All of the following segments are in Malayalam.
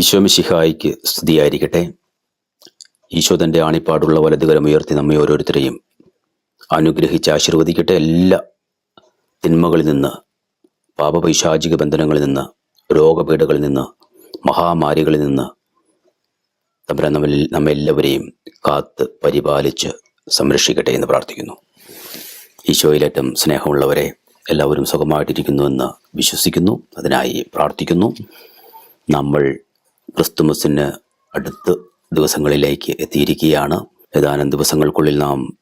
ഈശോമിശിഹായിക്ക് സ്തുതിയായിരിക്കട്ടെ. ഈശോ തന്റെ ആണിപ്പാടുള്ള വലതുകരം ഉയർത്തി നമ്മെ ഓരോരുത്തരെയും അനുഗ്രഹിച്ച് ആശീർവദിക്കട്ടെ. എല്ലാ തിന്മകളിൽ നിന്ന് പാപപൈശാചിക ബന്ധനങ്ങളിൽ നിന്ന് രോഗപീഠകളിൽ നിന്ന് മഹാമാരികളിൽ നിന്ന് തമ്പുരാൻ നമ്മൾ നമ്മെല്ലാവരെയും കാത്ത് പരിപാലിച്ച് സംരക്ഷിക്കട്ടെ എന്ന് പ്രാർത്ഥിക്കുന്നു. ഈശോയിലേറ്റം സ്നേഹമുള്ളവരെ എല്ലാവരും സുഖമായിട്ടിരിക്കുന്നുവെന്ന് വിശ്വസിക്കുന്നു. അതിനായി പ്രാർത്ഥിക്കുന്നു. നമ്മൾ ക്രിസ്തുമസിന് അടുത്ത ദിവസങ്ങളിലേക്ക് എത്തിയിരിക്കുകയാണ്. ഏതാനും ദിവസങ്ങൾക്കുള്ളിൽ നാം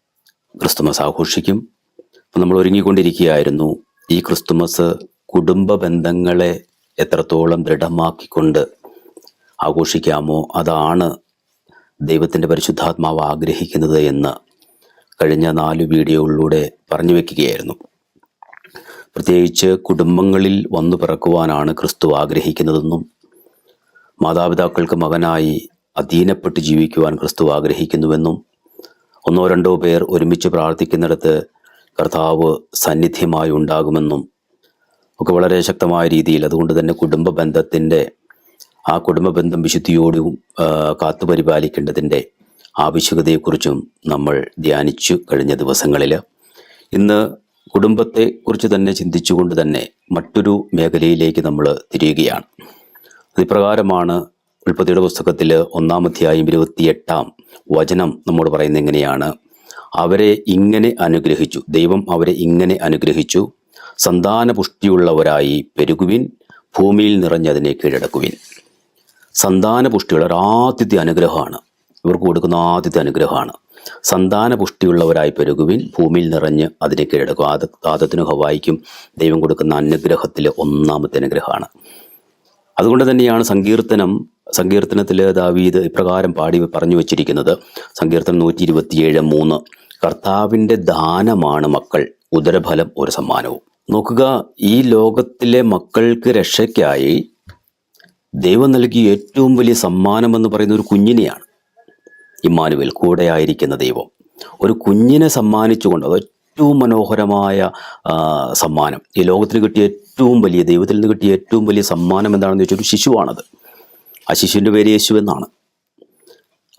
ക്രിസ്തുമസ് ആഘോഷിക്കും. നമ്മൾ ഒരുങ്ങിക്കൊണ്ടിരിക്കുകയായിരുന്നു. ഈ ക്രിസ്തുമസ് കുടുംബ ബന്ധങ്ങളെ എത്രത്തോളം ദൃഢമാക്കിക്കൊണ്ട് ആഘോഷിക്കാമോ അതാണ് ദൈവത്തിന്റെ പരിശുദ്ധാത്മാവ് ആഗ്രഹിക്കുന്നത് എന്ന് കഴിഞ്ഞ നാല് വീഡിയോകളിലൂടെ പറഞ്ഞു വയ്ക്കുകയായിരുന്നു പ്രത്യേകിച്ച് കുടുംബങ്ങളിൽ വന്നു പിറക്കുവാനാണ് ക്രിസ്തു ആഗ്രഹിക്കുന്നതെന്നും മാതാപിതാക്കൾക്ക് മകനായി അധീനപ്പെട്ട് ജീവിക്കുവാൻ ക്രിസ്തു ആഗ്രഹിക്കുന്നുവെന്നും ഒന്നോ രണ്ടോ പേർ ഒരുമിച്ച് പ്രാർത്ഥിക്കുന്നിടത്ത് കർത്താവ് സന്നിധ്യമായി ഉണ്ടാകുമെന്നും ഒക്കെ വളരെ ശക്തമായ രീതിയിൽ അതുകൊണ്ട് തന്നെ കുടുംബ ബന്ധത്തിന്റെ ആ കുടുംബ ബന്ധം വിശുദ്ധിയോടും കാത്തു കാത്തുപരിപാലിക്കേണ്ടതിന്റെ ആവശ്യകതയെക്കുറിച്ചും നമ്മൾ ധ്യാനിച്ചു കഴിഞ്ഞ ദിവസങ്ങളിൽ. ഇന്ന് കുടുംബത്തെക്കുറിച്ച് തന്നെ ചിന്തിച്ചുകൊണ്ട് തന്നെ മറ്റൊരു മേഖലയിലേക്ക് നമ്മൾ തിരിയുകയാണ്. അതിപ്രകാരമാണ് ഉൽപ്പത്തിയുടെ പുസ്തകത്തിൽ ഒന്നാം അധ്യായം ഇരുപത്തിയെട്ടാം വചനം നമ്മോട് പറയുന്നത് എങ്ങനെയാണ്? അവരെ ഇങ്ങനെ അനുഗ്രഹിച്ചു. ദൈവം അവരെ ഇങ്ങനെ അനുഗ്രഹിച്ചു. സന്താന പുഷ്ടിയുള്ളവരായി പെരുകുവിൻ ഭൂമിയിൽ നിറഞ്ഞതിനെ കീഴടക്കുവിൻ. സന്താന പുഷ്ടിയുള്ള ആദ്യത്തെ അനുഗ്രഹമാണ്. ഇവർക്ക് കൊടുക്കുന്ന ആദ്യത്തെ അനുഗ്രഹമാണ്. സന്താന പുഷ്ടിയുള്ളവരായി പെരുകുവിൻ ഭൂമിയിൽ നിറഞ്ഞ് അതിനെ കീഴടക്കും. ആദ ആദത്തിനും ഹവായിക്കും ദൈവം കൊടുക്കുന്ന അനുഗ്രഹത്തിലെ ഒന്നാമത്തെ അനുഗ്രഹമാണ്. അതുകൊണ്ട് തന്നെയാണ് സങ്കീർത്തനം സങ്കീർത്തനത്തിൽ ദാവീദ് ഇപ്രകാരം പാടി പറഞ്ഞു വച്ചിരിക്കുന്നത്. സങ്കീർത്തനം നൂറ്റി ഇരുപത്തിയേഴ് മൂന്ന്. കർത്താവിന്റെ ദാനമാണ് മക്കൾ ഉദരഫലം ഒരു സമ്മാനവും. നോക്കുക ഈ ലോകത്തിലെ മക്കൾക്ക് രക്ഷയ്ക്കായി ദൈവം നൽകിയ ഏറ്റവും വലിയ സമ്മാനം എന്ന് പറയുന്ന ഒരു കുഞ്ഞിനെയാണ് ഇമ്മാനുവൽ കൂടെയായിരിക്കുന്ന ദൈവം. ഒരു കുഞ്ഞിനെ സമ്മാനിച്ചുകൊണ്ട് അത് ഏറ്റവും മനോഹരമായ സമ്മാനം. ഈ ലോകത്തിന് കിട്ടിയ ഏറ്റവും വലിയ ദൈവത്തിൽ നിന്ന് കിട്ടിയ ഏറ്റവും വലിയ സമ്മാനം എന്താണെന്ന് ചോദിച്ചാൽ ഒരു ശിശുവാണത്. ആ ശിശുവിന്റെ പേര് യേശു എന്നാണ്.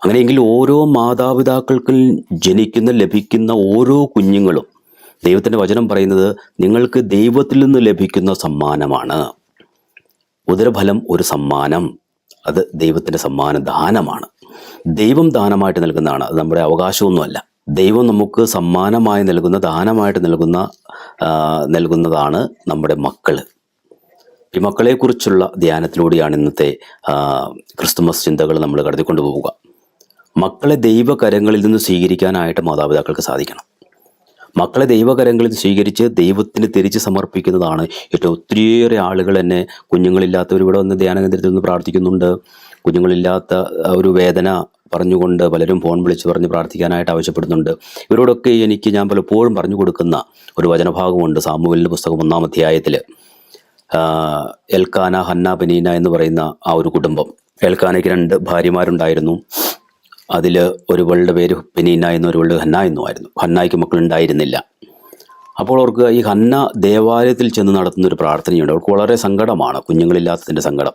അങ്ങനെയെങ്കിൽ ഓരോ മാതാപിതാക്കൾക്കും ജനിക്കുന്ന ലഭിക്കുന്ന ഓരോ കുഞ്ഞുങ്ങളും ദൈവത്തിന്റെ വചനം പറയുന്നത് നിങ്ങൾക്ക് ദൈവത്തിൽ നിന്ന് ലഭിക്കുന്ന സമ്മാനമാണ്. ഉദരഫലം ഒരു സമ്മാനം. അത് ദൈവത്തിന്റെ സമ്മാന ദാനമാണ് ദൈവം ദാനമായിട്ട് നൽകുന്നതാണ്. അത് നമ്മുടെ അവകാശമൊന്നുമല്ല. ദൈവം നമുക്ക് സമ്മാനമായി നൽകുന്ന ദാനമായിട്ട് നൽകുന്ന നൽകുന്നതാണ് നമ്മുടെ മക്കൾ. ഈ മക്കളെക്കുറിച്ചുള്ള ധ്യാനത്തിലൂടെയാണ് ഇന്നത്തെ ക്രിസ്തുമസ് ചിന്തകൾ നമ്മൾ കടത്തിക്കൊണ്ടു പോവുക. മക്കളെ ദൈവകരങ്ങളിൽ നിന്ന് സ്വീകരിക്കാനായിട്ട് മാതാപിതാക്കൾക്ക് സാധിക്കണം. മക്കളെ ദൈവകരങ്ങളിൽ സ്വീകരിച്ച് ദൈവത്തിന് തിരിച്ച് സമർപ്പിക്കുന്നതാണ് ഏറ്റവും ഒത്തിരിയേറെ ആളുകൾ എന്നെ കുഞ്ഞുങ്ങളില്ലാത്തവർ ഇവിടെ വന്ന് ധ്യാന കേന്ദ്രത്തിൽ നിന്ന് പ്രാർത്ഥിക്കുന്നുണ്ട്. കുഞ്ഞുങ്ങളില്ലാത്ത ഒരു വേദന പറഞ്ഞുകൊണ്ട് പലരും ഫോൺ വിളിച്ച് പറഞ്ഞ് പ്രാർത്ഥിക്കാനായിട്ട് ആവശ്യപ്പെടുന്നുണ്ട്. ഇവരോടൊക്കെ എനിക്ക് ഞാൻ പലപ്പോഴും പറഞ്ഞു കൊടുക്കുന്ന ഒരു വചനഭാഗമുണ്ട്. സാമൂഹലിന്റെ പുസ്തകം ഒന്നാം അധ്യായത്തിൽ എൽക്കാന ഹന്ന ബനീന എന്ന് പറയുന്ന ആ ഒരു കുടുംബം. എൽക്കാനയ്ക്ക് രണ്ട് ഭാര്യമാരുണ്ടായിരുന്നു. അതിൽ ഒരുവളുടെ പേര് പെനീന എന്നും ഒരുവളുടെ ഹന്ന എന്നുമായിരുന്നു ഹന്നായ്ക്ക് മക്കളുണ്ടായിരുന്നില്ല അപ്പോൾ അവർക്ക് ഈ ഹന്ന ദേവാലയത്തിൽ ചെന്ന് നടത്തുന്ന ഒരു പ്രാർത്ഥനയുണ്ട്. അവർക്ക് വളരെ സങ്കടമാണ്. കുഞ്ഞുങ്ങളില്ലാത്തതിന്റെ സങ്കടം.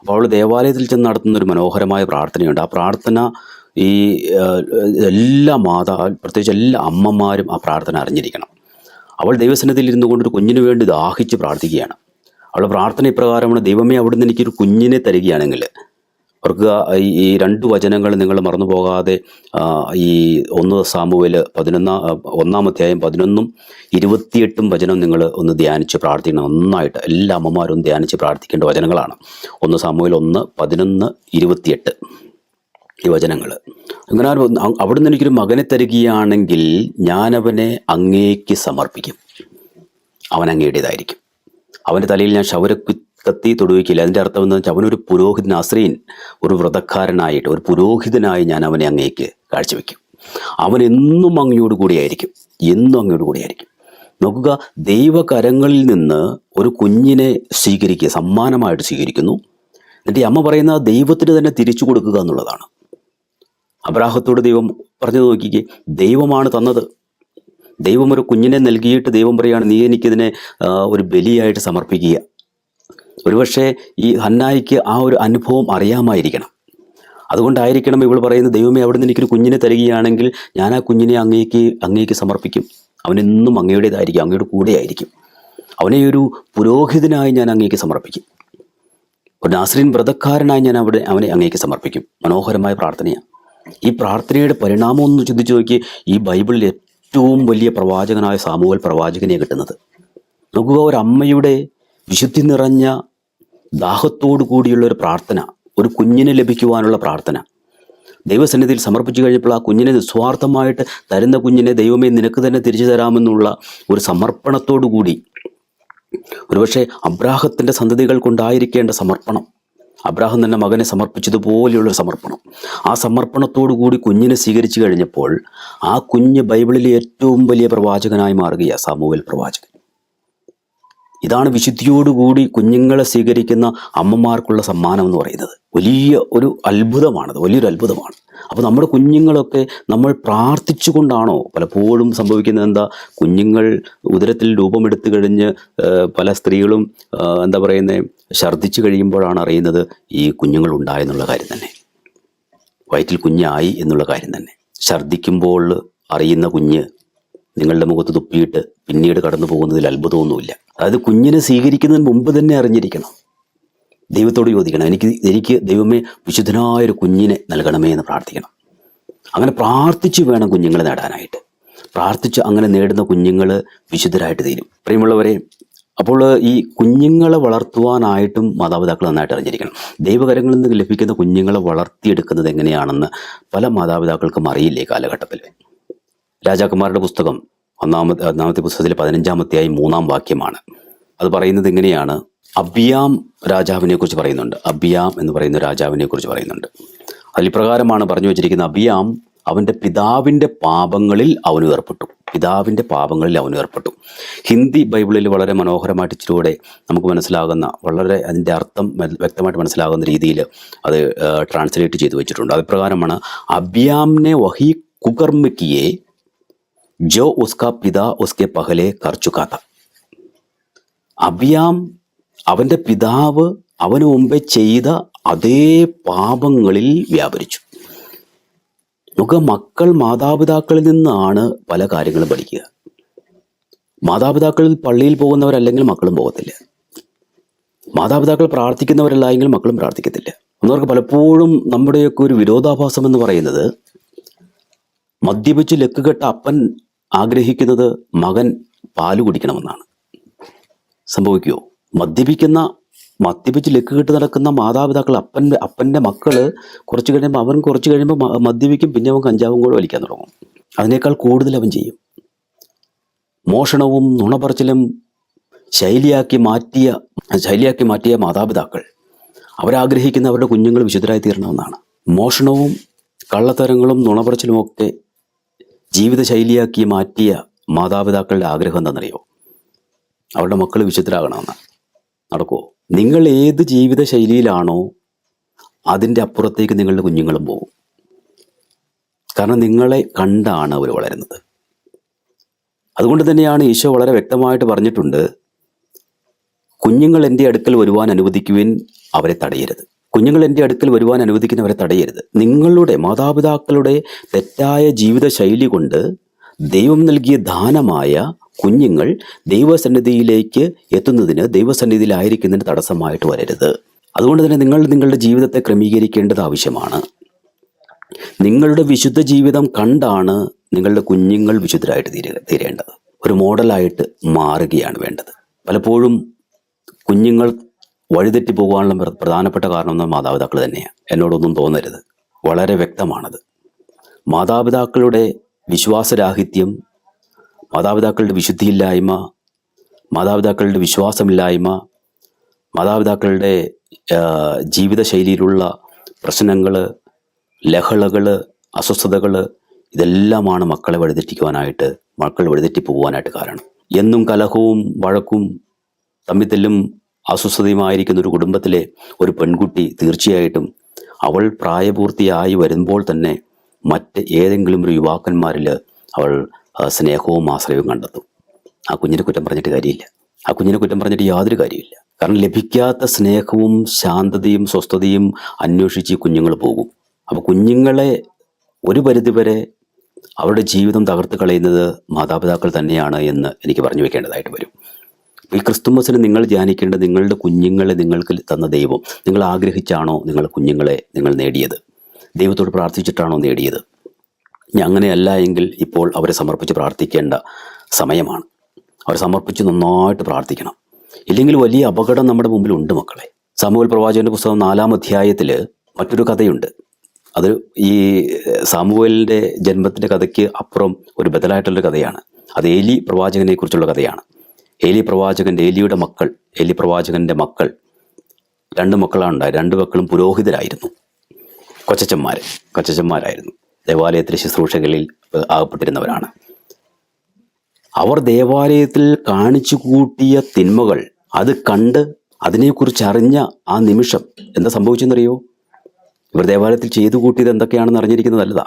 അപ്പോൾ അവൾ ദേവാലയത്തിൽ ചെന്ന് നടത്തുന്ന ഒരു മനോഹരമായ പ്രാർത്ഥനയുണ്ട്. ആ പ്രാർത്ഥന ഈ എല്ലാ മാതാ പ്രത്യേകിച്ച് എല്ലാ അമ്മമാരും ആ പ്രാർത്ഥന അറിഞ്ഞിരിക്കണം. അവൾ ദൈവസന്നിധിയിൽ ഇരുന്നു കൊണ്ട് ഒരു കുഞ്ഞിന് വേണ്ടി ദാഹിച്ച് പ്രാർത്ഥിക്കുകയാണ്. അവളുടെ പ്രാർത്ഥന ഇപ്രകാരമാണ് ദൈവമേ അവിടുന്ന് എനിക്കൊരു കുഞ്ഞിനെ തരികയാണെങ്കിൽ അവർക്ക് ഈ രണ്ട് വചനങ്ങൾ നിങ്ങൾ മറന്നു പോകാതെ ഈ ഒന്ന് സാമുവേൽ പതിനൊന്നാം ഒന്നാം അധ്യായം പതിനൊന്നും ഇരുപത്തിയെട്ടും വചനം നിങ്ങൾ ഒന്ന് ധ്യാനിച്ച് പ്രാർത്ഥിക്കണം. നന്നായിട്ട് എല്ലാ അമ്മമാരും ധ്യാനിച്ച് പ്രാർത്ഥിക്കേണ്ട വചനങ്ങളാണ്. ഒന്ന് സാമുവേൽ ഒന്ന് പതിനൊന്ന് ഇരുപത്തിയെട്ട് ഈ വചനങ്ങൾ. അങ്ങനെ അവിടുന്ന് എനിക്കൊരു മകനെ തരികയാണെങ്കിൽ ഞാനവനെ അങ്ങേക്ക് സമർപ്പിക്കും. അവൻ അങ്ങയുടേതായിരിക്കും. അവന്റെ തലയിൽ ഞാൻ ക്ഷൗര കത്തി തൊടുവിക്കില്ല. അതിന്റെ അർത്ഥം എന്ന് വെച്ചാൽ അവനൊരു പുരോഹിതൻ അശ്രീൻ ഒരു വ്രതക്കാരനായിട്ട് ഒരു പുരോഹിതനായി ഞാൻ അവനെ അങ്ങേക്ക് കാഴ്ചവെക്കും. അവൻ എന്നും അങ്ങയോട് കൂടിയായിരിക്കും. എന്നും അങ്ങയോട് കൂടിയായിരിക്കും. നോക്കുക ദൈവകരങ്ങളിൽ നിന്ന് ഒരു കുഞ്ഞിനെ സ്വീകരിക്കുക സമ്മാനമായിട്ട് സ്വീകരിക്കുന്നു. എന്നിട്ട് അമ്മ പറയുന്ന ദൈവത്തിന് തന്നെ തിരിച്ചു കൊടുക്കുക എന്നുള്ളതാണ്. അബ്രാഹത്തോട് ദൈവം പറഞ്ഞു നോക്കിക്കേ ദൈവമാണ് തന്നത്. ദൈവം ഒരു കുഞ്ഞിനെ നൽകിയിട്ട് ദൈവം പറയുകയാണ് നീ എനിക്കിതിനെ ഒരു ബലിയായിട്ട് സമർപ്പിക്കുക. ഒരുപക്ഷെ ഈ ഹന്നായിക്ക് ആ ഒരു അനുഭവം അറിയാമായിരിക്കണം. അതുകൊണ്ടായിരിക്കണം ഇവൾ പറയുന്നത് ദൈവമേ അവിടെ നിന്ന് എനിക്കൊരു കുഞ്ഞിനെ തരികയാണെങ്കിൽ ഞാൻ ആ കുഞ്ഞിനെ അങ്ങേക്ക് അങ്ങേക്ക് സമർപ്പിക്കും. അവനെന്നും അങ്ങയുടേതായിരിക്കും അങ്ങയുടെ കൂടെയായിരിക്കും. അവനെ ഒരു പുരോഹിതനായി ഞാൻ അങ്ങേക്ക് സമർപ്പിക്കും. ഒരു നാസ്രീൻ വ്രതക്കാരനായി ഞാൻ അവിടെ അവനെ അങ്ങേക്ക് സമർപ്പിക്കും. മനോഹരമായ പ്രാർത്ഥനയാണ്. ഈ പ്രാർത്ഥനയുടെ പരിണാമം ഒന്ന് ചിന്തിച്ചു നോക്കി ഈ ബൈബിളിൽ ഏറ്റവും വലിയ പ്രവാചകനായ സാമൂഹൽ പ്രവാചകനെ കിട്ടുന്നത്. നോക്കുക ഒരു അമ്മയുടെ വിശുദ്ധി നിറഞ്ഞ ദാഹത്തോടു കൂടിയുള്ള ഒരു പ്രാർത്ഥന ഒരു കുഞ്ഞിനെ ലഭിക്കുവാനുള്ള പ്രാർത്ഥന. ദൈവസന്നിധിയിൽ സമർപ്പിച്ചു കഴിഞ്ഞപ്പോൾ ആ കുഞ്ഞിനെ നിസ്വാർത്ഥമായിട്ട് തരുന്ന കുഞ്ഞിനെ ദൈവമേ നിനക്ക് തന്നെ തിരിച്ചു തരാമെന്നുള്ള ഒരു സമർപ്പണത്തോടു കൂടി ഒരുപക്ഷെ അബ്രാഹത്തിന്റെ സന്തതികൾക്കുണ്ടായിരിക്കേണ്ട സമർപ്പണം അബ്രാഹം തന്നെ മകനെ സമർപ്പിച്ചതുപോലെയുള്ള സമർപ്പണം. ആ കൂടി കുഞ്ഞിനെ സ്വീകരിച്ചു കഴിഞ്ഞപ്പോൾ ആ കുഞ്ഞ് ബൈബിളിലെ ഏറ്റവും വലിയ പ്രവാചകനായി മാറുകയാണ് സാമൂഹ്യ പ്രവാചകൻ. ഇതാണ് വിശുദ്ധിയോടുകൂടി കുഞ്ഞുങ്ങളെ സ്വീകരിക്കുന്ന അമ്മമാർക്കുള്ള സമ്മാനം എന്ന് പറയുന്നത്. വലിയ ഒരു അത്ഭുതമാണത് വലിയൊരു അത്ഭുതമാണ്. അപ്പോൾ നമ്മുടെ കുഞ്ഞുങ്ങളൊക്കെ നമ്മൾ പ്രാർത്ഥിച്ചുകൊണ്ടാണോ പലപ്പോഴും സംഭവിക്കുന്നത് എന്താ? കുഞ്ഞുങ്ങൾ ഉദരത്തിൽ രൂപമെടുത്തു കഴിഞ്ഞ് പല സ്ത്രീകളും എന്താ പറയുന്നത് ഛർദ്ദിച്ചു കഴിയുമ്പോഴാണ് അറിയുന്നത് ഈ കുഞ്ഞുങ്ങൾ ഉണ്ടായെന്നുള്ള കാര്യം തന്നെ. വയറ്റിൽ കുഞ്ഞായി എന്നുള്ള കാര്യം തന്നെ. ഛർദ്ദിക്കുമ്പോൾ അറിയുന്ന കുഞ്ഞ് നിങ്ങളുടെ മുഖത്ത് തുപ്പിയിട്ട് പിന്നീട് കടന്നു പോകുന്നതിൽ അത്ഭുതമൊന്നുമില്ല. അതായത് കുഞ്ഞിനെ സ്വീകരിക്കുന്നതിന് മുമ്പ് തന്നെ അറിഞ്ഞിരിക്കണം. ദൈവത്തോട് ചോദിക്കണം എനിക്ക് എനിക്ക് ദൈവമേ വിശുദ്ധനായൊരു കുഞ്ഞിനെ നൽകണമേ എന്ന് പ്രാർത്ഥിക്കണം. അങ്ങനെ പ്രാർത്ഥിച്ച് വേണം കുഞ്ഞുങ്ങളെ നേടാനായിട്ട്. പ്രാർത്ഥിച്ച് അങ്ങനെ നേടുന്ന കുഞ്ഞുങ്ങൾ വിശുദ്ധരായിട്ട് തീരും. പ്രിയമുള്ളവരെ അപ്പോൾ ഈ കുഞ്ഞുങ്ങളെ വളർത്തുവാനായിട്ടും മാതാപിതാക്കൾ നന്നായിട്ട് അറിഞ്ഞിരിക്കണം. ദൈവകരങ്ങളിൽ നിന്ന് ലഭിക്കുന്ന കുഞ്ഞുങ്ങളെ വളർത്തിയെടുക്കുന്നത് എങ്ങനെയാണെന്ന് പല മാതാപിതാക്കൾക്കും അറിയില്ലേ കാലഘട്ടത്തിൽ? രാജാക്കന്മാരുടെ പുസ്തകം ഒന്നാമത്തെ ഒന്നാമത്തെ പുസ്തകത്തിലെ പതിനഞ്ചാമത്തെയായി മൂന്നാം വാക്യമാണ്. അത് പറയുന്നത് എങ്ങനെയാണ് അബിയാം രാജാവിനെ കുറിച്ച് പറയുന്നുണ്ട്. അബിയാം എന്ന് പറയുന്ന രാജാവിനെ കുറിച്ച് പറയുന്നുണ്ട്. അതിൽ പ്രകാരമാണ് പറഞ്ഞു വെച്ചിരിക്കുന്നത്. അബിയാം അവന്റെ പിതാവിന്റെ പാപങ്ങളിൽ അവന് ഏർപ്പെട്ടു. പിതാവിന്റെ പാപങ്ങളിൽ അവന് ഏർപ്പെട്ടു. ഹിന്ദി ബൈബിളിൽ വളരെ മനോഹരമായിട്ട് ഇച്ചിരൂടെ നമുക്ക് മനസ്സിലാകുന്ന വളരെ അതിന്റെ അർത്ഥം വ്യക്തമായിട്ട് മനസ്സിലാകുന്ന രീതിയിൽ അത് ട്രാൻസ്ലേറ്റ് ചെയ്തു വെച്ചിട്ടുണ്ട്. അത് പ്രകാരമാണ് അബിയാമിനെ വഹി കുകർമിക്കിയെ जो ഉസ്കാ പിത ഉസ്കെ പഹലെ കർച്ചുക്കാത്ത അബിയാം അവന്റെ പിതാവ് അവന് മുമ്പേ ചെയ്ത അതേ പാപങ്ങളിൽ വ്യാപരിച്ചു. നമുക്ക് മക്കൾ മാതാപിതാക്കളിൽ നിന്നാണ് പല കാര്യങ്ങളും പഠിക്കുക. മാതാപിതാക്കൾ പള്ളിയിൽ പോകുന്നവരല്ലെങ്കിൽ മക്കളും പോകത്തില്ല. മാതാപിതാക്കൾ പ്രാർത്ഥിക്കുന്നവരല്ല എങ്കിൽ മക്കളും പ്രാർത്ഥിക്കത്തില്ല. എന്നവർക്ക് പലപ്പോഴും നമ്മുടെയൊക്കെ ഒരു വിരോധാഭാസം എന്ന് പറയുന്നത് മദ്യപിച്ച് ലക്കുകെട്ട അപ്പൻ ആഗ്രഹിക്കുന്നത് മകൻ പാൽ കുടിക്കണമെന്നാണ്. സംഭവിക്കുമോ മദ്യപിക്കുന്ന മദ്യപിച്ച് ലക്കുകെട്ട് നടക്കുന്ന മാതാപിതാക്കൾ അപ്പന്റെ അപ്പന്റെ മക്കൾ കുറച്ച് കഴിയുമ്പോൾ അവൻ കുറച്ച് കഴിയുമ്പോൾ മദ്യപിക്കും പിന്നെ അവൻ കഞ്ചാവും കൂടെ വലിക്കാൻ തുടങ്ങും. അതിനേക്കാൾ കൂടുതൽ അവൻ ചെയ്യും. മോഷണവും നുണപറച്ചിലും ശൈലിയാക്കി മാറ്റിയ ശൈലിയാക്കി മാറ്റിയ മാതാപിതാക്കൾ അവരാഗ്രഹിക്കുന്ന അവരുടെ കുഞ്ഞുങ്ങൾ വിശുദ്ധരായി തീരണമെന്നാണ്. മോഷണവും കള്ളത്തരങ്ങളും നുണപറച്ചിലുമൊക്കെ ജീവിതശൈലിയാക്കി മാറ്റിയ മാതാപിതാക്കളുടെ ആഗ്രഹം എന്താണെന്നറിയോ? അവരുടെ മക്കൾ വിശുദ്ധരാകണമെന്ന്. നടക്കുമോ നിങ്ങൾ ഏത് ജീവിത ശൈലിയിലാണോ അതിന്റെ അപ്പുറത്തേക്ക് നിങ്ങളുടെ കുഞ്ഞുങ്ങളും പോകും. കാരണം നിങ്ങളെ കണ്ടാണ് അവർ വളരുന്നത്. അതുകൊണ്ട് തന്നെയാണ് ഈശോ വളരെ വ്യക്തമായിട്ട് പറഞ്ഞിട്ടുണ്ട് കുഞ്ഞുങ്ങൾ എന്റെ അടുക്കൽ വരുവാൻ അനുവദിക്കുവാൻ അവരെ തടയരുത്. കുഞ്ഞുങ്ങൾ എന്റെ അടുക്കൽ വരുവാൻ അനുവദിക്കുന്നവരെ തടയരുത്. നിങ്ങളുടെ മാതാപിതാക്കളുടെ തെറ്റായ ജീവിത ശൈലി കൊണ്ട് ദൈവം നൽകിയ ദാനമായ കുഞ്ഞുങ്ങൾ ദൈവസന്നിധിയിലേക്ക് എത്തുന്നതിന് ദൈവസന്നിധിയിലായിരിക്കുന്നതിന് തടസ്സമായിട്ട് വരരുത്. അതുകൊണ്ട് തന്നെ നിങ്ങൾ നിങ്ങളുടെ ജീവിതത്തെ ക്രമീകരിക്കേണ്ടത് ആവശ്യമാണ്. നിങ്ങളുടെ വിശുദ്ധ ജീവിതം കണ്ടാണ് നിങ്ങളുടെ കുഞ്ഞുങ്ങൾ വിശുദ്ധരായിട്ട് തീര തീരേണ്ടത്. ഒരു മോഡലായിട്ട് മാറുകയാണ് വേണ്ടത്. പലപ്പോഴും കുഞ്ഞുങ്ങൾ വഴിതെറ്റി പോകാനുള്ള പ്ര- പ്രധാനപ്പെട്ട കാരണം മാതാപിതാക്കൾ തന്നെയാണ്. എന്നോടൊന്നും തോന്നരുത്. വളരെ വ്യക്തമാണത്. മാതാപിതാക്കളുടെ വിശ്വാസരാഹിത്യം മാതാപിതാക്കളുടെ വിശുദ്ധിയില്ലായ്മ മാതാപിതാക്കളുടെ വിശ്വാസമില്ലായ്മ മാതാപിതാക്കളുടെ ജീവിതശൈലിയിലുള്ള പ്രശ്നങ്ങൾ ലഹളകൾ അസ്വസ്ഥതകൾ ഇതെല്ലാമാണ് മക്കളെ വഴിതെറ്റിക്കുവാനായിട്ട് മക്കൾ വഴിതെറ്റി പോകുവാനായിട്ട് കാരണം. എന്നും കലഹവും വഴക്കും തമ്മിത്തല്ലും അസ്വസ്ഥതയുമായിരിക്കുന്ന ഒരു കുടുംബത്തിലെ ഒരു പെൺകുട്ടി തീർച്ചയായിട്ടും അവൾ പ്രായപൂർത്തിയായി വരുമ്പോൾ തന്നെ മറ്റ് ഏതെങ്കിലും ഒരു യുവാക്കന്മാരിൽ അവൾ സ്നേഹവും ആശ്രയവും കണ്ടെത്തും. ആ കുഞ്ഞിനെ കുറ്റം പറഞ്ഞിട്ട് കാര്യമില്ല. ആ കുഞ്ഞിനെ കുറ്റം പറഞ്ഞിട്ട് യാതൊരു കാര്യമില്ല. കാരണം ലഭിക്കാത്ത സ്നേഹവും ശാന്തതയും സ്വസ്ഥതയും അന്വേഷിച്ച് കുഞ്ഞുങ്ങൾ പോകും. അപ്പോൾ കുഞ്ഞുങ്ങളെ ഒരു പരിധിവരെ അവരുടെ ജീവിതം തകർത്ത് കളയുന്നത് മാതാപിതാക്കൾ തന്നെയാണ് എന്ന് എനിക്ക് പറഞ്ഞു വെക്കേണ്ടതായിട്ട് വരും. ഈ ക്രിസ്തുമസിന് നിങ്ങൾ ധ്യാനിക്കേണ്ടത് നിങ്ങളുടെ കുഞ്ഞുങ്ങളെ നിങ്ങൾക്ക് തന്ന ദൈവം. നിങ്ങൾ ആഗ്രഹിച്ചാണോ നിങ്ങൾ കുഞ്ഞുങ്ങളെ നിങ്ങൾ നേടിയത്? ദൈവത്തോട് പ്രാർത്ഥിച്ചിട്ടാണോ നേടിയത്? അങ്ങനെയല്ല എങ്കിൽ ഇപ്പോൾ അവരെ സമർപ്പിച്ച് പ്രാർത്ഥിക്കേണ്ട സമയമാണ്. അവരെ സമർപ്പിച്ച് നന്നായിട്ട് പ്രാർത്ഥിക്കണം. ഇല്ലെങ്കിൽ വലിയ അപകടം നമ്മുടെ മുമ്പിൽ ഉണ്ട് മക്കളെ. സാമൂഹ്യ പ്രവാചകന്റെ പുസ്തകം നാലാം അധ്യായത്തിൽ മറ്റൊരു കഥയുണ്ട്. അത് ഈ സാമുവേലിന്റെ ജന്മത്തിന്റെ കഥയ്ക്ക് അപ്പുറം ഒരു ബദലായിട്ടുള്ള കഥയാണ്. അത് എലി പ്രവാചകനെ കുറിച്ചുള്ള കഥയാണ്. ഏലി പ്രവാചകന്റെ എലിയുടെ മക്കൾ എലി പ്രവാചകന്റെ മക്കൾ. രണ്ട് മക്കളാണ് ഉണ്ടായത്. രണ്ട് മക്കളും പുരോഹിതരായിരുന്നു. കൊച്ചച്ചന്മാർ കൊച്ചച്ചന്മാരായിരുന്നു. ദേവാലയത്തിലെ ശുശ്രൂഷകളിൽ ആകപ്പെട്ടിരുന്നവരാണ്. അവർ ദേവാലയത്തിൽ കാണിച്ചു കൂട്ടിയ തിന്മകൾ അത് കണ്ട് അതിനെക്കുറിച്ച് അറിഞ്ഞ ആ നിമിഷം എന്താ സംഭവിച്ചെന്നറിയോ? ഇവർ ദേവാലയത്തിൽ ചെയ്തു കൂട്ടിയത് എന്തൊക്കെയാണെന്ന് അറിഞ്ഞിരിക്കുന്നതല്ലതാ.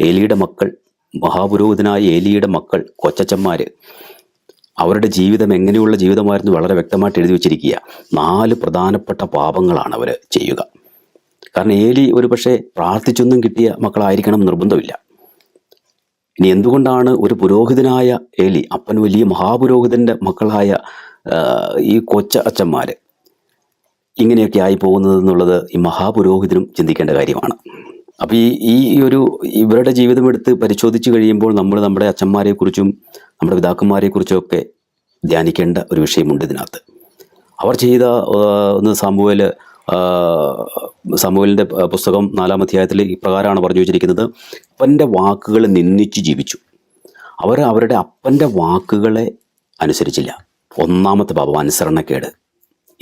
ഏലിയുടെ മക്കൾ മഹാപുരോഹിതനായ ഏലിയുടെ മക്കൾ കൊച്ചച്ചന്മാര്. അവരുടെ ജീവിതം എങ്ങനെയുള്ള ജീവിതമായിരുന്നു വളരെ വ്യക്തമായിട്ട് എഴുതി വെച്ചിരിക്കുക. നാല് പ്രധാനപ്പെട്ട പാപങ്ങളാണ് അവർ ചെയ്യുക. കാരണം ഏലി ഒരു പക്ഷേ പ്രാർത്ഥിച്ചൊന്നും കിട്ടിയ മക്കളായിരിക്കണം നിർബന്ധമില്ല. ഇനി എന്തുകൊണ്ടാണ് ഒരു പുരോഹിതനായ ഏലി അപ്പൻ വലിയ മഹാപുരോഹിതന്റെ മക്കളായ ഈ കൊച്ച അച്ഛന്മാർ ഇങ്ങനെയൊക്കെ ആയി പോകുന്നത് എന്നുള്ളത് ഈ മഹാപുരോഹിതനും ചിന്തിക്കേണ്ട കാര്യമാണ്. അപ്പോൾ ഈ ഈ ഒരു ഇവരുടെ ജീവിതം എടുത്ത് പരിശോധിച്ച് കഴിയുമ്പോൾ നമ്മൾ നമ്മുടെ അച്ഛന്മാരെക്കുറിച്ചും നമ്മുടെ പിതാക്കന്മാരെക്കുറിച്ചും ഒക്കെ ധ്യാനിക്കേണ്ട ഒരു വിഷയമുണ്ട് ഇതിനകത്ത്. അവർ ചെയ്ത ഒന്ന് സാമൂഹ്യ സാമുവേലിന്റെ പുസ്തകം നാലാം അധ്യായത്തിൽ ഇപ്രകാരമാണ് പറഞ്ഞു വെച്ചിരിക്കുന്നത് അപ്പന്റെ വാക്കുകൾ നിന്ദിച്ച് ജീവിച്ചു. അവർ അവരുടെ അപ്പന്റെ വാക്കുകളെ അനുസരിച്ചില്ല. ഒന്നാമത്തെ പാപം അനുസരണക്കേട്.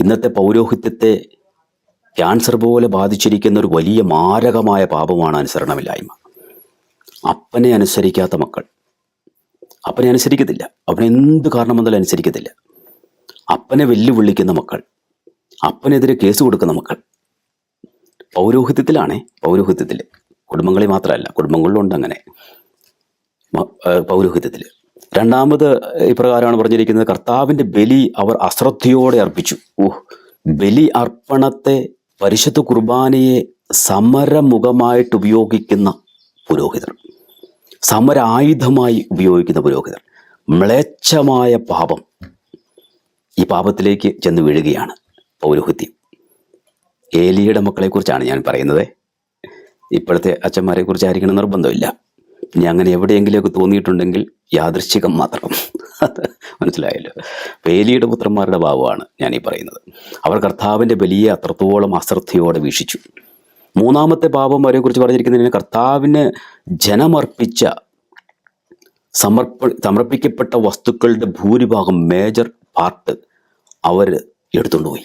ഇന്നത്തെ പൗരോഹിത്യത്തെ ക്യാൻസർ പോലെ ബാധിച്ചിരിക്കുന്ന ഒരു വലിയ മാരകമായ പാപമാണ് അനുസരണമില്ലായ്മ. അപ്പനെ അനുസരിക്കാത്ത മക്കൾ. അപ്പനെ അനുസരിക്കത്തില്ല. അവനെ എന്ത് കാരണം വന്നാലും അനുസരിക്കത്തില്ല. അപ്പനെ വെല്ലുവിളിക്കുന്ന മക്കൾ. അപ്പനെതിരെ കേസ് കൊടുക്കുന്ന മക്കൾ. പൗരോഹിത്യത്തിലാണേ. പൗരോഹിത്യത്തിൽ കുടുംബങ്ങളിൽ മാത്രമല്ല. കുടുംബങ്ങളിലുണ്ട് അങ്ങനെ. പൗരോഹിത്യത്തിൽ രണ്ടാമത് ഇപ്രകാരമാണ് പറഞ്ഞിരിക്കുന്നത് കർത്താവിന്റെ ബലി അവർ അശ്രദ്ധയോടെ അർപ്പിച്ചു. ഓഹ് ബലി അർപ്പണത്തെ പരിശുദ്ധ കുർബാനയെ സമരമുഖമായിട്ട് ഉപയോഗിക്കുന്ന പുരോഹിതർ. സമരായുധമായി ഉപയോഗിക്കുന്ന പുരോഹിതർ. മ്ലേച്ഛമായ പാപം ഈ പാപത്തിലേക്ക് ചെന്ന് വീഴുകയാണ് പൗരോഹിത്യം. ഏലിയുടെ മക്കളെക്കുറിച്ചാണ് ഞാൻ പറയുന്നത്. ഇപ്പോഴത്തെ അച്ഛന്മാരെ കുറിച്ചായിരിക്കണം നിർബന്ധമില്ല. ഇനി അങ്ങനെ എവിടെയെങ്കിലുമൊക്കെ തോന്നിയിട്ടുണ്ടെങ്കിൽ യാദൃശ്ചികം മാത്രം. അത് മനസ്സിലായല്ലോ. വേലിയുടെ പുത്രന്മാരുടെ ഭാവമാണ് ഞാൻ ഈ പറയുന്നത്. അവർ കർത്താവിന്റെ ബലിയെ അത്രത്തോളം അശ്രദ്ധയോടെ വീക്ഷിച്ചു. മൂന്നാമത്തെ പാപം അവരെ കുറിച്ച് പറഞ്ഞിരിക്കുന്നതിന് കർത്താവിന് ജനമർപ്പിച്ച സമർപ്പ സമർപ്പിക്കപ്പെട്ട വസ്തുക്കളുടെ ഭൂരിഭാഗം മേജർ പാർട്ട് അവർ എടുത്തുകൊണ്ടുപോയി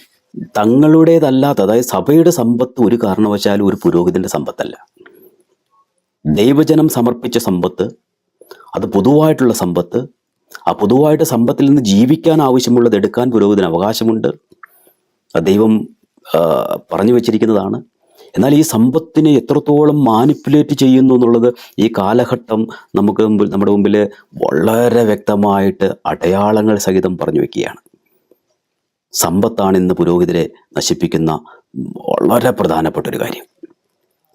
തങ്ങളുടേതല്ലാത്ത അതായത് സഭയുടെ സമ്പത്ത് ഒരു കാരണവശാലും ഒരു പുരോഹിതന്റെ സമ്പത്തല്ല. ദൈവജനം സമർപ്പിച്ച സമ്പത്ത് അത് പൊതുവായിട്ടുള്ള സമ്പത്ത് ആ പൊതുവായിട്ട് സമ്പത്തിൽ നിന്ന് ജീവിക്കാൻ ആവശ്യമുള്ളത് എടുക്കാൻ പുരോഹിതന് അവകാശമുണ്ട്. ദൈവം പറഞ്ഞു വച്ചിരിക്കുന്നതാണ്. എന്നാൽ ഈ സമ്പത്തിനെ എത്രത്തോളം മാനിപ്പുലേറ്റ് ചെയ്യുന്നു എന്നുള്ളത് ഈ കാലഘട്ടം നമുക്ക് മുമ്പിൽ നമ്മുടെ മുമ്പിൽ വളരെ വ്യക്തമായിട്ട് അടയാളങ്ങൾ സഹിതം പറഞ്ഞു വയ്ക്കുകയാണ് സമ്പത്താണ് ഇന്ന് പുരോഹിതരെ നശിപ്പിക്കുന്ന വളരെ പ്രധാനപ്പെട്ട ഒരു കാര്യം.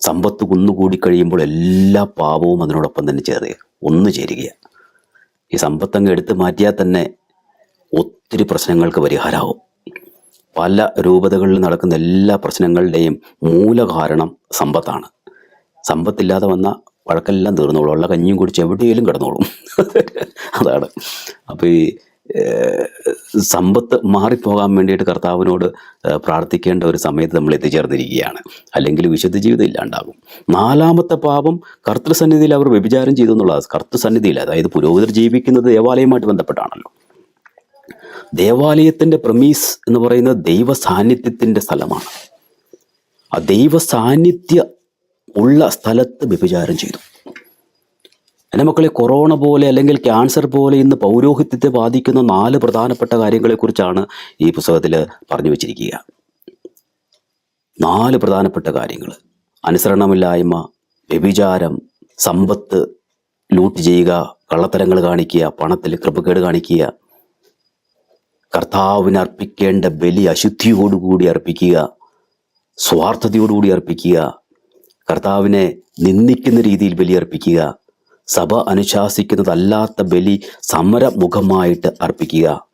സമ്പത്ത് കുന്നുകൂടി കഴിയുമ്പോൾ എല്ലാ പാപവും അതിനോടൊപ്പം തന്നെ ചേരുക ഒന്ന് ചേരുകയാണ്. ഈ സമ്പത്തങ്ങ് എടുത്തു മാറ്റിയാൽ തന്നെ ഒത്തിരി പ്രശ്നങ്ങൾക്ക് പരിഹാരമാവും. പല രൂപതകളിൽ നടക്കുന്ന എല്ലാ പ്രശ്നങ്ങളുടെയും മൂലകാരണം സമ്പത്താണ്. സമ്പത്തില്ലാതെ വന്ന വഴക്കെല്ലാം തീർന്നോളും. ഉള്ള കഞ്ഞിയും കുടിച്ച് എവിടെയെങ്കിലും കിടന്നോളും. അതാണ്. അപ്പോൾ ഈ സമ്പത്ത് മാറിപ്പോകാൻ വേണ്ടിയിട്ട് കർത്താവിനോട് പ്രാർത്ഥിക്കേണ്ട ഒരു സമയത്ത് നമ്മൾ എത്തിച്ചേർന്നിരിക്കുകയാണ്. അല്ലെങ്കിൽ വിശുദ്ധ ജീവിതം ഇല്ലാണ്ടാകും. നാലാമത്തെ പാപം കർത്തൃസന്നിധിയിൽ അവർ വ്യഭിചാരം ചെയ്തു എന്നുള്ളത് കർത്തൃസന്നിധിയിൽ അതായത് പുരോഹിതർ ജീവിക്കുന്നത് ദേവാലയമായിട്ട് ബന്ധപ്പെട്ടാണല്ലോ. ദേവാലയത്തിന്റെ പ്രമീസ് എന്ന് പറയുന്നത് ദൈവ സാന്നിധ്യത്തിന്റെ സ്ഥലമാണ്. ആ ദൈവ സാന്നിധ്യ ഉള്ള സ്ഥലത്ത് വ്യഭിചാരം ചെയ്തു. എന്റെ മക്കളെ കൊറോണ പോലെ അല്ലെങ്കിൽ ക്യാൻസർ പോലെ ഇന്ന് പൗരോഹിത്യത്തെ ബാധിക്കുന്ന നാല് പ്രധാനപ്പെട്ട കാര്യങ്ങളെക്കുറിച്ചാണ് ഈ പുസ്തകത്തിൽ പറഞ്ഞു വച്ചിരിക്കുക. നാല് പ്രധാനപ്പെട്ട കാര്യങ്ങൾ. അനുസരണമില്ലായ്മ വ്യഭിചാരം സമ്പത്ത് ലൂട്ട് ചെയ്യുക കള്ളത്തരങ്ങൾ കാണിക്കുക പണത്തിൽ കൃപക്കേട് കാണിക്കുക കർത്താവിന് അർപ്പിക്കേണ്ട ബലി അശുദ്ധിയോടുകൂടി അർപ്പിക്കുക സ്വാർത്ഥതയോടുകൂടി അർപ്പിക്കുക കർത്താവിനെ നിന്ദിക്കുന്ന രീതിയിൽ ബലി അർപ്പിക്കുക സഭ അനുശാസിക്കുന്നതല്ലാത്ത ബലി സമരമുഖമായിട്ട് അർപ്പിക്കുക.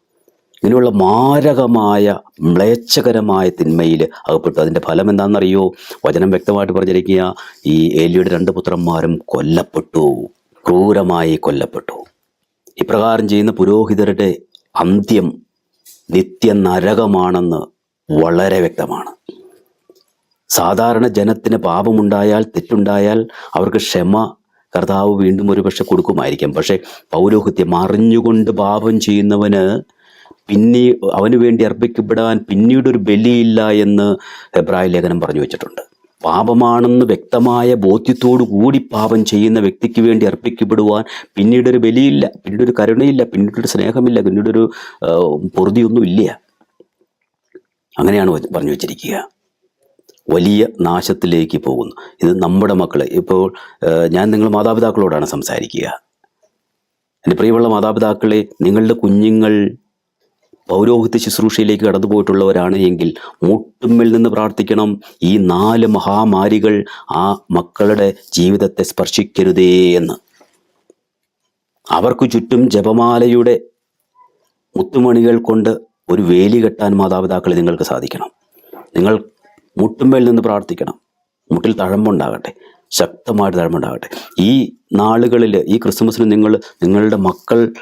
ഇങ്ങനെയുള്ള മാരകമായ മ്ലേച്ഛകരമായ തിന്മയിൽ അകപ്പെട്ടു. അതിന്റെ ഫലം എന്താണെന്നറിയോ? വചനം വ്യക്തമായിട്ട് പറഞ്ഞിരിക്കുക ഈ ഏലിയുടെ രണ്ട് പുത്രന്മാരും കൊല്ലപ്പെട്ടു. ക്രൂരമായി കൊല്ലപ്പെട്ടു. ഇപ്രകാരം ചെയ്യുന്ന പുരോഹിതരുടെ അന്ത്യം നിത്യ നരകമാണെന്ന് വളരെ വ്യക്തമാണ്. സാധാരണ ജനത്തിന് പാപമുണ്ടായാൽ തെറ്റുണ്ടായാൽ അവർക്ക് ക്ഷമ കർത്താവ് വീണ്ടും ഒരു പക്ഷെ കൊടുക്കുമായിരിക്കാം. പക്ഷെ പൗരോഹിത്യം അറിഞ്ഞുകൊണ്ട് പാപം ചെയ്യുന്നവന് പിന്നെ അവന് വേണ്ടി അർപ്പിക്കപ്പെടാൻ പിന്നീട് ഒരു ബലിയില്ല എന്ന് ഹെബ്രായ ലേഖനം പറഞ്ഞു വെച്ചിട്ടുണ്ട്. പാപമാണെന്ന് വ്യക്തമായ ബോധ്യത്തോടു കൂടി പാപം ചെയ്യുന്ന വ്യക്തിക്ക് വേണ്ടി അർപ്പിക്കപ്പെടുവാൻ പിന്നീടൊരു ബലിയില്ല പിന്നീടൊരു കരുണയില്ല പിന്നീടൊരു സ്നേഹമില്ല പിന്നീടൊരു പൊറുതിയൊന്നും ഇല്ല അങ്ങനെയാണ് പറഞ്ഞു വെച്ചിരിക്കുക. വലിയ നാശത്തിലേക്ക് പോകുന്നു. ഇത് നമ്മുടെ മക്കൾ ഇപ്പോൾ ഞാൻ നിങ്ങൾ മാതാപിതാക്കളോടാണ് സംസാരിക്കുക. എന്റെ പ്രിയമുള്ള മാതാപിതാക്കളെ നിങ്ങളുടെ കുഞ്ഞുങ്ങൾ പൗരോഹിത്യ ശുശ്രൂഷയിലേക്ക് കടന്നു പോയിട്ടുള്ളവരാണ് എങ്കിൽ മുട്ടുമ്മിൽ നിന്ന് പ്രാർത്ഥിക്കണം. ഈ നാല് മഹാമാരികൾ ആ മക്കളുടെ ജീവിതത്തെ സ്പർശിക്കരുതേ എന്ന്. അവർക്ക് ചുറ്റും ജപമാലയുടെ മുത്തുമണികൾ കൊണ്ട് ഒരു വേലി കെട്ടാൻ മാതാപിതാക്കളെ നിങ്ങൾക്ക് സാധിക്കണം. നിങ്ങൾ മുട്ടുമേൽ നിന്ന് പ്രാർത്ഥിക്കണം. മുട്ടിൽ തഴമ്പുണ്ടാകട്ടെ. ശക്തമായിട്ട് തഴമ്പുണ്ടാകട്ടെ. ഈ നാളുകളിൽ ഈ ക്രിസ്മസിന് നിങ്ങൾ നിങ്ങളുടെ മക്കൾ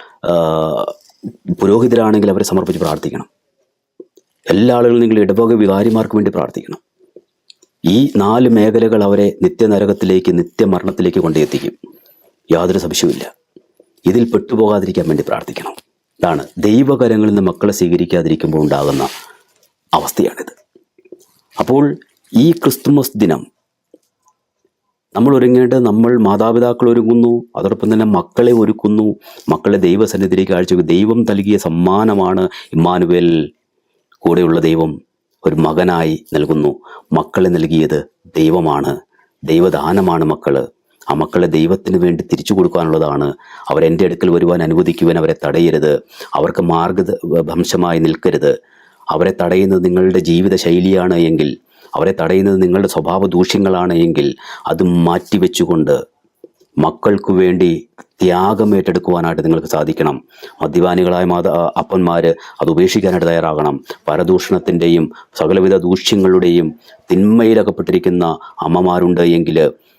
പുരോഹിതരാണെങ്കിൽ അവരെ സമർപ്പിച്ച് പ്രാർത്ഥിക്കണം. എല്ലാ ആളുകളും നിങ്ങൾ ഇടവക വികാരിമാർക്ക് വേണ്ടി പ്രാർത്ഥിക്കണം. ഈ നാല് മേഖലകൾ അവരെ നിത്യനരകത്തിലേക്ക് നിത്യമരണത്തിലേക്ക് കൊണ്ടെത്തിക്കും. യാതൊരു സംശയവുമില്ല ഇതിൽ പെട്ടുപോകാതിരിക്കാൻ വേണ്ടി പ്രാർത്ഥിക്കണം. ഇതാണ് ദൈവകരങ്ങളിൽ നിന്ന് മക്കളെ സ്വീകരിക്കാതിരിക്കുമ്പോൾ ഉണ്ടാകുന്ന അവസ്ഥയാണിത്. അപ്പോൾ ഈ ക്രിസ്തുമസ് ദിനം നമ്മൾ ഒരുങ്ങേണ്ടത് നമ്മൾ മാതാപിതാക്കൾ ഒരുങ്ങുന്നു അതോടൊപ്പം തന്നെ മക്കളെ ഒരുക്കുന്നു മക്കളെ ദൈവസന്നിധിയിലേക്ക് കാഴ്ച ദൈവം നൽകിയ സമ്മാനമാണ് ഇമ്മാനുവേൽ കൂടെയുള്ള ദൈവം ഒരു മകനായി നൽകുന്നു. മക്കളെ നൽകിയത് ദൈവമാണ് ദൈവദാനമാണ് മക്കൾ ആ മക്കളെ ദൈവത്തിന് വേണ്ടി തിരിച്ചു കൊടുക്കാനുള്ളതാണ്. അവരെന്റെ അടുക്കൽ വരുവാൻ അനുവദിക്കുവാൻ അവരെ തടയരുത്. അവർക്ക് മാർഗഭംശമായി നിൽക്കരുത്. അവരെ തടയുന്നത് നിങ്ങളുടെ ജീവിത ശൈലിയാണ് എങ്കിൽ അവരെ തടയുന്നത് നിങ്ങളുടെ സ്വഭാവ ദൂഷ്യങ്ങളാണ് എങ്കിൽ അത് മാറ്റിവെച്ചുകൊണ്ട് മക്കൾക്ക് വേണ്ടി ത്യാഗം ഏറ്റെടുക്കുവാനായിട്ട് നിങ്ങൾക്ക് സാധിക്കണം. മദ്യപാനികളായ മാതാ അപ്പന്മാർ അത് ഉപേക്ഷിക്കാനായിട്ട് തയ്യാറാകണം. പരദൂഷണത്തിന്റെയും സകലവിധ ദൂഷ്യങ്ങളുടെയും തിന്മയിലകപ്പെട്ടിരിക്കുന്ന അമ്മമാരുണ്ട് എങ്കിൽ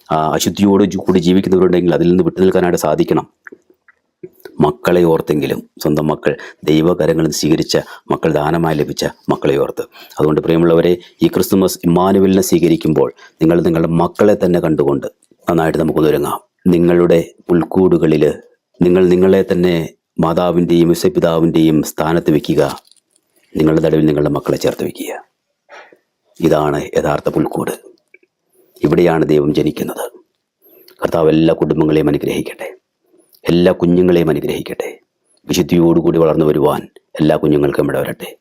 അശുദ്ധിയോട് കൂടി ജീവിക്കുന്നവരുണ്ടെങ്കിൽ അതിൽ നിന്ന് വിട്ടുനിൽക്കാനായിട്ട് സാധിക്കണം. മക്കളെ ഓർത്തെങ്കിലും സ്വന്തം മക്കൾ ദൈവകരങ്ങളിൽ സ്വീകരിച്ച മക്കൾ ദാനമായി ലഭിച്ച മക്കളെ ഓർത്ത്. അതുകൊണ്ട് പ്രിയമുള്ളവരെ ഈ ക്രിസ്തുമസ് ഇമ്മാനുവലിനെ സ്വീകരിക്കുമ്പോൾ നിങ്ങൾ നിങ്ങളുടെ മക്കളെ തന്നെ കണ്ടുകൊണ്ട് നന്നായിട്ട് നമുക്ക് ഒരുങ്ങാം. നിങ്ങളുടെ പുൽക്കൂടുകളിൽ നിങ്ങൾ നിങ്ങളെ തന്നെ മാതാവിന്റെയും വിശ്വപിതാവിന്റെയും സ്ഥാനത്ത് വയ്ക്കുക നിങ്ങളുടെ തടവിൽ നിങ്ങളുടെ മക്കളെ ചേർത്ത് വയ്ക്കുക ഇതാണ് യഥാർത്ഥ പുൽക്കൂട്. ഇവിടെയാണ് ദൈവം ജനിക്കുന്നത്. കർത്താവ് എല്ലാ കുടുംബങ്ങളെയും അനുഗ്രഹിക്കട്ടെ. എല്ലാ കുഞ്ഞുങ്ങളെയും അനുഗ്രഹിക്കട്ടെ. വിശുദ്ധിയോടുകൂടി വളർന്നു വരുവാൻ എല്ലാ കുഞ്ഞുങ്ങൾക്കും ഇവിടെ വരട്ടെ.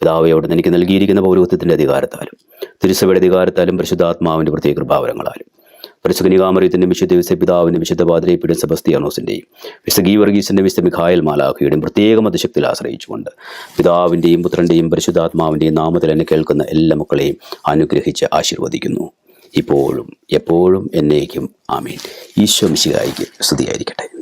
പിതാവ് അവിടുന്ന് എനിക്ക് നൽകിയിരിക്കുന്ന പൗരോഹിത്യത്തിന്റെ അധികാരത്താലും തിരുസഭയുടെ അധികാരത്താലും പരിശുദ്ധാത്മാവിന്റെ പ്രത്യേക കൃപാവരങ്ങളാലും പരിശുദ്ധ കനികാമറിയത്തിന്റെ വിശുദ്ധ വിശുദ്ധ പിതാവിന്റെ വിശുദ്ധ പാതിരപ്പിയുടെ സെബസ്തിയാനോസിന്റെയും വിശുദ്ധ ഗീവർഗീസിന്റെ വിശുദ്ധ മിഖായൽ മാലാഖയുടെയും പ്രത്യേക മതശക്തിയിൽ ആശ്രയിച്ചുകൊണ്ട് പിതാവിന്റെയും പുത്രന്റെയും പരിശുദ്ധാത്മാവിന്റെയും നാമത്തിൽ എന്നെ കേൾക്കുന്ന എല്ലാ മക്കളെയും അനുഗ്രഹിച്ച് ആശീർവദിക്കുന്നു. ഇപ്പോഴും എപ്പോഴും എന്നേക്കും ആമീൻ. ഈശോ മിശിഹായിക്ക് സ്തുതിയായിരിക്കട്ടെ.